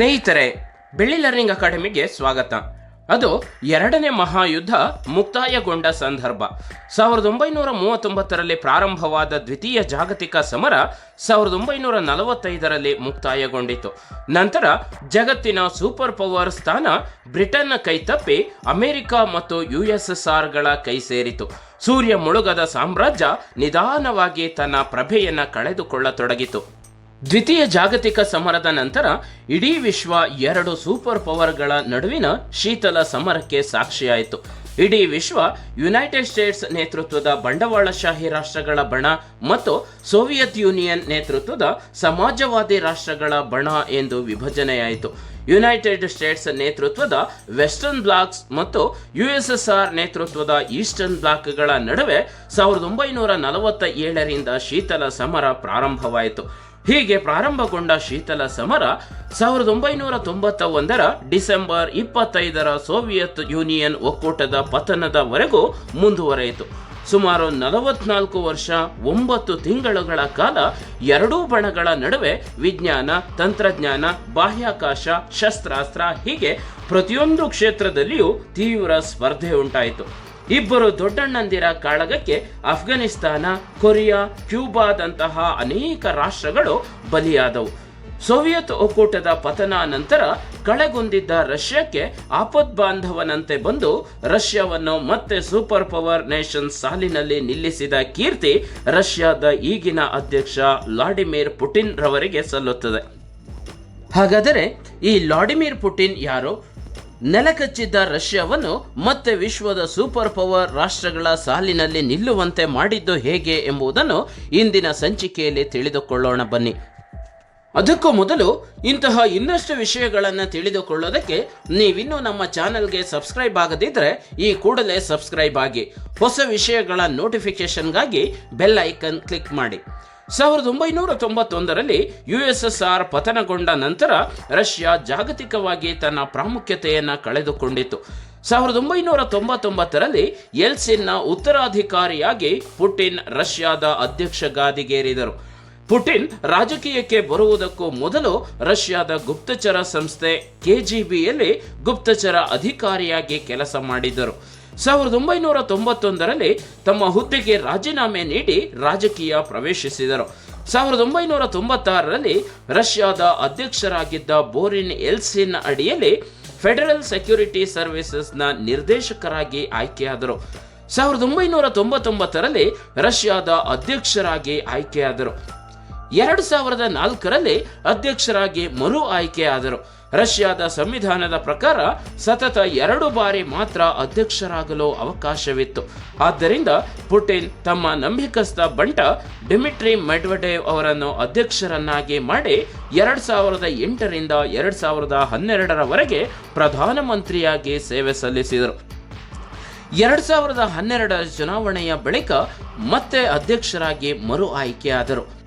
ಸ್ನೇಹಿತರೆ, ಬೆಳ್ಳಿ ಲರ್ನಿಂಗ್ ಅಕಾಡೆಮಿಗೆ ಸ್ವಾಗತ. ಅದು ಎರಡನೇ ಮಹಾಯುದ್ಧ ಮುಕ್ತಾಯಗೊಂಡ ಸಂದರ್ಭ. ಸಾವಿರದ ಒಂಬೈನೂರ ಮೂವತ್ತೊಂಬತ್ತರಲ್ಲಿ ಪ್ರಾರಂಭವಾದ ದ್ವಿತೀಯ ಜಾಗತಿಕ ಸಮರ ಸಾವಿರದ ಒಂಬೈನೂರ ನಲವತ್ತೈದರಲ್ಲಿ ಮುಕ್ತಾಯಗೊಂಡಿತು. ನಂತರ ಜಗತ್ತಿನ ಸೂಪರ್ ಪವರ್ ಸ್ಥಾನ ಬ್ರಿಟನ್ನ ಕೈತಪ್ಪಿ ಅಮೆರಿಕ ಮತ್ತು ಯು ಎಸ್ ಕೈ ಸೇರಿತು. ಸೂರ್ಯ ಮುಳುಗದ ಸಾಮ್ರಾಜ್ಯ ನಿಧಾನವಾಗಿ ತನ್ನ ಪ್ರಭೆಯನ್ನು ಕಳೆದುಕೊಳ್ಳತೊಡಗಿತು. ದ್ವಿತೀಯ ಜಾಗತಿಕ ಸಮರದ ನಂತರ ಇಡೀ ವಿಶ್ವ ಎರಡು ಸೂಪರ್ ಪವರ್ಗಳ ನಡುವಿನ ಶೀತಲ ಸಮರಕ್ಕೆ ಸಾಕ್ಷಿಯಾಯಿತು. ಇಡೀ ವಿಶ್ವ ಯುನೈಟೆಡ್ ಸ್ಟೇಟ್ಸ್ ನೇತೃತ್ವದ ಬಂಡವಾಳಶಾಹಿ ರಾಷ್ಟ್ರಗಳ ಬಣ ಮತ್ತು ಸೋವಿಯತ್ ಯೂನಿಯನ್ ನೇತೃತ್ವದ ಸಮಾಜವಾದಿ ರಾಷ್ಟ್ರಗಳ ಬಣ ಎಂದು ವಿಭಜನೆಯಾಯಿತು. ಯುನೈಟೆಡ್ ಸ್ಟೇಟ್ಸ್ ನೇತೃತ್ವದ ವೆಸ್ಟರ್ನ್ ಬ್ಲಾಕ್ಸ್ ಮತ್ತು ಯುಎಸ್ಎಸ್ಆರ್ ನೇತೃತ್ವದ ಈಸ್ಟರ್ನ್ ಬ್ಲಾಕ್ಗಳ ನಡುವೆ ಸಾವಿರದ ಒಂಬೈನೂರ ನಲವತ್ತ ಏಳರಿಂದ ಶೀತಲ ಸಮರ ಪ್ರಾರಂಭವಾಯಿತು. ಹೀಗೆ ಪ್ರಾರಂಭಗೊಂಡ ಶೀತಲ ಸಮರ ಸಾವಿರದ ಒಂಬೈನೂರ ತೊಂಬತ್ತ ಒಂದರ ಡಿಸೆಂಬರ್ ಇಪ್ಪತ್ತೈದರ ಸೋವಿಯತ್ ಯೂನಿಯನ್ ಒಕ್ಕೂಟದ ಪತನದವರೆಗೂ ಮುಂದುವರೆಯಿತು. ಸುಮಾರು ನಲವತ್ನಾಲ್ಕು ವರ್ಷ, ಒಂಬತ್ತು ತಿಂಗಳುಗಳ ಕಾಲ ಎರಡೂ ಬಣಗಳ ನಡುವೆ ವಿಜ್ಞಾನ, ತಂತ್ರಜ್ಞಾನ, ಬಾಹ್ಯಾಕಾಶ, ಶಸ್ತ್ರಾಸ್ತ್ರ ಹೀಗೆ ಪ್ರತಿಯೊಂದು ಕ್ಷೇತ್ರದಲ್ಲಿಯೂ ತೀವ್ರ ಸ್ಪರ್ಧೆ ಉಂಟಾಯಿತು. ಇಬ್ಬರು ದೊಡ್ಡಣ್ಣಂದಿರ ಕಾಳಗಕ್ಕೆ ಅಫ್ಘಾನಿಸ್ತಾನ ಕೊರಿಯಾ, ಕ್ಯೂಬಾದಂತಹ ಅನೇಕ ರಾಷ್ಟ್ರಗಳು ಬಲಿಯಾದವು. ಸೋವಿಯತ್ ಒಕ್ಕೂಟದ ಪತನ ನಂತರ ಕಳೆಗುಂದಿದ್ದ ರಷ್ಯಾಕ್ಕೆ ಆಪದ್ಬಾಂಧವನಂತೆ ಬಂದು ರಷ್ಯಾವನ್ನು ಮತ್ತೆ ಸೂಪರ್ ಪವರ್ ನೇಷನ್ ಸಾಲಿನಲ್ಲಿ ನಿಲ್ಲಿಸಿದ ಕೀರ್ತಿ ರಷ್ಯಾದ ಈಗಿನ ಅಧ್ಯಕ್ಷ ವ್ಲಾಡಿಮಿರ್ ಪುಟಿನ್ ರವರಿಗೆ ಸಲ್ಲುತ್ತದೆ. ಹಾಗಾದರೆ ಈ ವ್ಲಾಡಿಮಿರ್ ಪುಟಿನ್ ಯಾರು? ನೆಲಕಚ್ಚಿದ್ದ ರಷ್ಯಾವನ್ನು ಮತ್ತೆ ವಿಶ್ವದ ಸೂಪರ್ ಪವರ್ ರಾಷ್ಟ್ರಗಳ ಸಾಲಿನಲ್ಲಿ ನಿಲ್ಲುವಂತೆ ಮಾಡಿದ್ದು ಹೇಗೆ ಎಂಬುದನ್ನು ಇಂದಿನ ಸಂಚಿಕೆಯಲ್ಲಿ ತಿಳಿದುಕೊಳ್ಳೋಣ ಬನ್ನಿ. ಅದಕ್ಕೂ ಮೊದಲು ಇಂತಹ ಇನ್ನಷ್ಟು ವಿಷಯಗಳನ್ನು ತಿಳಿದುಕೊಳ್ಳೋದಕ್ಕೆ ನೀವಿನ್ನೂ ನಮ್ಮ ಚಾನಲ್ಗೆ ಸಬ್ಸ್ಕ್ರೈಬ್ ಆಗದಿದ್ದರೆ ಈ ಕೂಡಲೇ ಸಬ್ಸ್ಕ್ರೈಬ್ ಆಗಿ ಹೊಸ ವಿಷಯಗಳ ನೋಟಿಫಿಕೇಷನ್ಗಾಗಿ ಬೆಲ್ ಐಕನ್ ಕ್ಲಿಕ್ ಮಾಡಿ. ಸಾವಿರದ ಒಂಬೈನೂರ ತೊಂಬತ್ತೊಂದರಲ್ಲಿ ಯು ಎಸ್ ಎಸ್ ಆರ್ ಪತನಗೊಂಡ ನಂತರ ರಷ್ಯಾ ಜಾಗತಿಕವಾಗಿ ತನ್ನ ಪ್ರಾಮುಖ್ಯತೆಯನ್ನು ಕಳೆದುಕೊಂಡಿತು ಸಾವಿರದ ಒಂಬೈನೂರ ತೊಂಬತ್ತೊಂಬತ್ತರಲ್ಲಿ ಎಲ್ಸಿನ್ನ ಉತ್ತರಾಧಿಕಾರಿಯಾಗಿ ಪುಟಿನ್ ರಷ್ಯಾದ ಅಧ್ಯಕ್ಷ ಗಾದಿಗೇರಿದರು. ಪುಟಿನ್ ರಾಜಕೀಯಕ್ಕೆ ಬರುವುದಕ್ಕೂ ಮೊದಲು ರಷ್ಯಾದ ಗುಪ್ತಚರ ಸಂಸ್ಥೆ ಕೆಜಿಬಿಯಲ್ಲಿ ಗುಪ್ತಚರ ಅಧಿಕಾರಿಯಾಗಿ ಕೆಲಸ ಮಾಡಿದ್ದರು. ಸಾವಿರದ ಒಂಬೈನೂರ ತೊಂಬತ್ತೊಂದರಲ್ಲಿ ತಮ್ಮ ಹುದ್ದೆಗೆ ರಾಜೀನಾಮೆ ನೀಡಿ ರಾಜಕೀಯ ಪ್ರವೇಶಿಸಿದರು. ಸಾವಿರದ ಒಂಬೈನೂರ ತೊಂಬತ್ತಾರರಲ್ಲಿ ರಷ್ಯಾದ ಅಧ್ಯಕ್ಷರಾಗಿದ್ದ ಬೋರಿನ್ ಎಲ್ಸಿನ್ ಅಡಿಯಲ್ಲಿ ಫೆಡರಲ್ ಸೆಕ್ಯೂರಿಟಿ ಸರ್ವಿಸಸ್ನ ನಿರ್ದೇಶಕರಾಗಿ ಆಯ್ಕೆಯಾದರು. ಸಾವಿರದ ಒಂಬೈನೂರ ತೊಂಬತ್ತೊಂಬತ್ತರಲ್ಲಿ ರಷ್ಯಾದ ಅಧ್ಯಕ್ಷರಾಗಿ ಆಯ್ಕೆಯಾದರು. ಎರಡು ಸಾವಿರದ ನಾಲ್ಕರಲ್ಲಿ ಅಧ್ಯಕ್ಷರಾಗಿ ಮರು ಆಯ್ಕೆಯಾದರು. ರಷ್ಯಾದ ಸಂವಿಧಾನದ ಪ್ರಕಾರ ಸತತ ಎರಡು ಬಾರಿ ಮಾತ್ರ ಅಧ್ಯಕ್ಷರಾಗಲು ಅವಕಾಶವಿತ್ತು. ಆದ್ದರಿಂದ ಪುಟಿನ್ ತಮ್ಮ ನಂಬಿಕಸ್ಥ ಬಂಟ ಡಿಮಿಟ್ರಿ ಮೆಡ್ವಡೇವ್ ಅವರನ್ನು ಅಧ್ಯಕ್ಷರನ್ನಾಗಿ ಮಾಡಿ ಎರಡು ಸಾವಿರದ ಎಂಟರಿಂದ ಎರಡು ಸಾವಿರದ ಹನ್ನೆರಡರವರೆಗೆ ಪ್ರಧಾನಮಂತ್ರಿಯಾಗಿ ಸೇವೆ ಸಲ್ಲಿಸಿದರು. ಎರಡು ಸಾವಿರದ ಹನ್ನೆರಡರ ಚುನಾವಣೆಯ ಬಳಿಕ ಮತ್ತೆ ಅಧ್ಯಕ್ಷರಾಗಿ ಮರು ಆಯ್ಕೆಯಾದರು.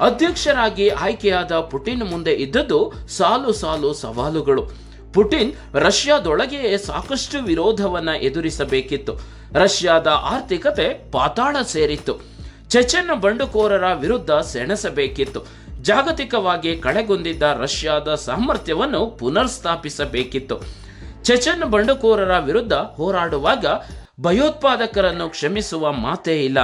ಅಧ್ಯಕ್ಷರಾಗಿ ಆಯ್ಕೆಯಾದ ಪುಟಿನ್ ಮುಂದೆ ಇದ್ದದ್ದು ಸಾಲು ಸಾಲು ಸವಾಲುಗಳು. ಪುಟಿನ್ ರಷ್ಯಾದೊಳಗೆಯೇ ಸಾಕಷ್ಟು ವಿರೋಧವನ್ನು ಎದುರಿಸಬೇಕಿತ್ತು. ರಷ್ಯಾದ ಆರ್ಥಿಕತೆ ಪಾತಾಳ ಸೇರಿತ್ತು. ಚೆಚೆನ್ ಬಂಡುಕೋರರ ವಿರುದ್ಧ ಸೆಣಸಬೇಕಿತ್ತು. ಜಾಗತಿಕವಾಗಿ ಕಳೆಗೊಂದಿದ್ದ ರಷ್ಯಾದ ಸಾಮರ್ಥ್ಯವನ್ನು ಪುನರ್ಸ್ಥಾಪಿಸಬೇಕಿತ್ತು. ಚೆಚೆನ್ ಬಂಡುಕೋರರ ವಿರುದ್ಧ ಹೋರಾಡುವಾಗ ಭಯೋತ್ಪಾದಕರನ್ನು ಕ್ಷಮಿಸುವ ಮಾತೇ ಇಲ್ಲ.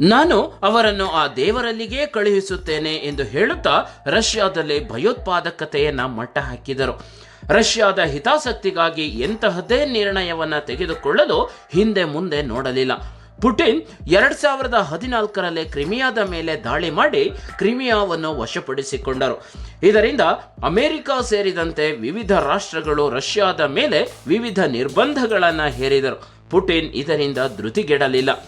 ನಾನು ಅವರನ್ನು ಆ ದೇವರಲ್ಲಿಗೆ ಕಳುಹಿಸುತ್ತೇನೆ ಎಂದು ಹೇಳುತ್ತಾ ರಷ್ಯಾದಲ್ಲಿ ಭಯೋತ್ಪಾದಕತೆಯನ್ನು ಮಟ್ಟ ಹಾಕಿದರು. ರಷ್ಯಾದ ಹಿತಾಸಕ್ತಿಗಾಗಿ ಎಂತಹದ್ದೇ ನಿರ್ಣಯವನ್ನ ತೆಗೆದುಕೊಳ್ಳಲು ಹಿಂದೆ ಮುಂದೆ ನೋಡಲಿಲ್ಲ. ಪುಟಿನ್ ಎರಡ್ ಸಾವಿರದ ಹದಿನಾಲ್ಕರಲ್ಲಿ ಕ್ರಿಮಿಯಾದ ಮೇಲೆ ದಾಳಿ ಮಾಡಿ ಕ್ರಿಮಿಯಾವನ್ನು ವಶಪಡಿಸಿಕೊಂಡರು. ಇದರಿಂದ ಅಮೆರಿಕ ಸೇರಿದಂತೆ ವಿವಿಧ ರಾಷ್ಟ್ರಗಳು ರಷ್ಯಾದ ಮೇಲೆ ವಿವಿಧ ನಿರ್ಬಂಧಗಳನ್ನು ಹೇರಿದರು. ಪುಟಿನ್ ಇದರಿಂದ ಧೃತಿಗೆಡಲಿಲ್ಲ.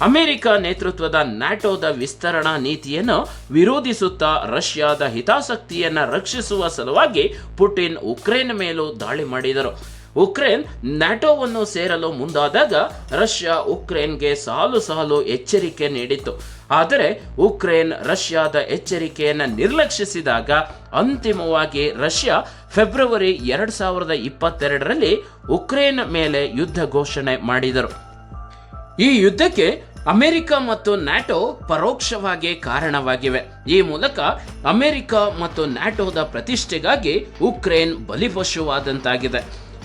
ಅಮೆರಿಕ ನೇತೃತ್ವದ ನ್ಯಾಟೋದ ವಿಸ್ತರಣಾ ನೀತಿಯನ್ನು ವಿರೋಧಿಸುತ್ತಾ ರಷ್ಯಾದ ಹಿತಾಸಕ್ತಿಯನ್ನು ರಕ್ಷಿಸುವ ಸಲುವಾಗಿ ಪುಟಿನ್ ಉಕ್ರೇನ್ ಮೇಲೂ ದಾಳಿ ಮಾಡಿದರು. ಉಕ್ರೇನ್ ನ್ಯಾಟೋವನ್ನು ಸೇರಲು ಮುಂದಾದಾಗ ರಷ್ಯಾ ಉಕ್ರೇನ್ಗೆ ಸಾಲು ಸಾಲು ಎಚ್ಚರಿಕೆ ನೀಡಿತ್ತು. ಆದರೆ ಉಕ್ರೇನ್ ರಷ್ಯಾದ ಎಚ್ಚರಿಕೆಯನ್ನು ನಿರ್ಲಕ್ಷಿಸಿದಾಗ ಅಂತಿಮವಾಗಿ ರಷ್ಯಾ ಫೆಬ್ರವರಿ ಎರಡು ಸಾವಿರದ ಇಪ್ಪತ್ತೆರಡರಲ್ಲಿ ಉಕ್ರೇನ್ ಮೇಲೆ ಯುದ್ಧ ಘೋಷಣೆ ಮಾಡಿದರು. ಈ ಯುದ್ಧಕ್ಕೆ ಅಮೆರಿಕ ಮತ್ತು ನ್ಯಾಟೋ ಪರೋಕ್ಷವಾಗಿ ಕಾರಣವಾಗಿವೆ. ಈ ಮೂಲಕ ಅಮೆರಿಕ ಮತ್ತು ನ್ಯಾಟೋದ ಪ್ರತಿಷ್ಠೆಗಾಗಿ ಉಕ್ರೇನ್ ಬಲಿಪಶುವಾದಂತಾಗಿದೆ.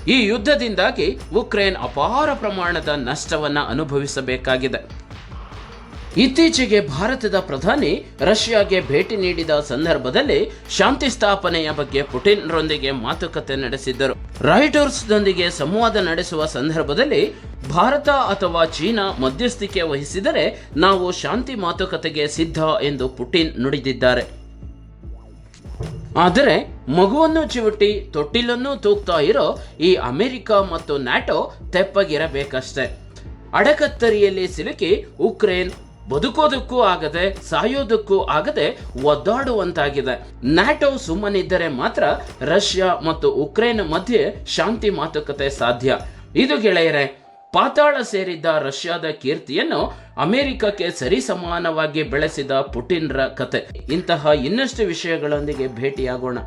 ಈ ಯುದ್ಧದಿಂದಾಗಿ ಉಕ್ರೇನ್ ಅಪಾರ ಪ್ರಮಾಣದ ನಷ್ಟವನ್ನು ಅನುಭವಿಸಬೇಕಾಗಿದೆ. ಇತ್ತೀಚೆಗೆ ಭಾರತದ ಪ್ರಧಾನಿ ರಷ್ಯಾಗೆ ಭೇಟಿ ನೀಡಿದ ಸಂದರ್ಭದಲ್ಲಿ ಶಾಂತಿ ಸ್ಥಾಪನೆಯ ಬಗ್ಗೆ ಪುಟಿನ್ರೊಂದಿಗೆ ಮಾತುಕತೆ ನಡೆಸಿದ್ದರು. ರಾಯ್ಟರ್ಸ್ದೊಂದಿಗೆ ಸಂವಾದ ನಡೆಸುವ ಸಂದರ್ಭದಲ್ಲಿ ಭಾರತ ಅಥವಾ ಚೀನಾ ಮಧ್ಯಸ್ಥಿಕೆ ವಹಿಸಿದರೆ ನಾವು ಶಾಂತಿ ಮಾತುಕತೆಗೆ ಸಿದ್ಧ ಎಂದು ಪುಟಿನ್ ನುಡಿದಿದ್ದಾರೆ. ಆದರೆ ಮಗುವನ್ನು ಚಿವುಟಿ ತೊಟ್ಟಿಲನ್ನು ತೂಗ್ತಾ ಇರೋ ಈ ಅಮೆರಿಕ ಮತ್ತು ನ್ಯಾಟೋ ತೆಪ್ಪಗಿರಬೇಕಷ್ಟೆ. ಅಡಕತ್ತರಿಯಲ್ಲಿ ಸಿಲುಕಿ ಉಕ್ರೇನ್ ಬದುಕೋದಕ್ಕೂ ಆಗದೆ, ಸಾಯೋದಕ್ಕೂ ಆಗದೆ ಒದ್ದಾಡುವಂತಾಗಿದೆ. ನ್ಯಾಟೋ ಸುಮ್ಮನಿದ್ದರೆ ಮಾತ್ರ ರಷ್ಯಾ ಮತ್ತು ಉಕ್ರೇನ್ ಮಧ್ಯೆ ಶಾಂತಿ ಮಾತುಕತೆ ಸಾಧ್ಯ. ಇದು ಗೆಳೆಯರೆ, ಪಾತಾಳ ಸೇರಿದ್ದ ರಷ್ಯಾದ ಕೀರ್ತಿಯನ್ನು ಅಮೆರಿಕಕ್ಕೆ ಸರಿಸಮಾನವಾಗಿ ಬೆಳೆಸಿದ ಪುಟಿನ್ರ ಕತೆ. ಇಂತಹ ಇನ್ನಷ್ಟು ವಿಷಯಗಳೊಂದಿಗೆ ಭೇಟಿಯಾಗೋಣ.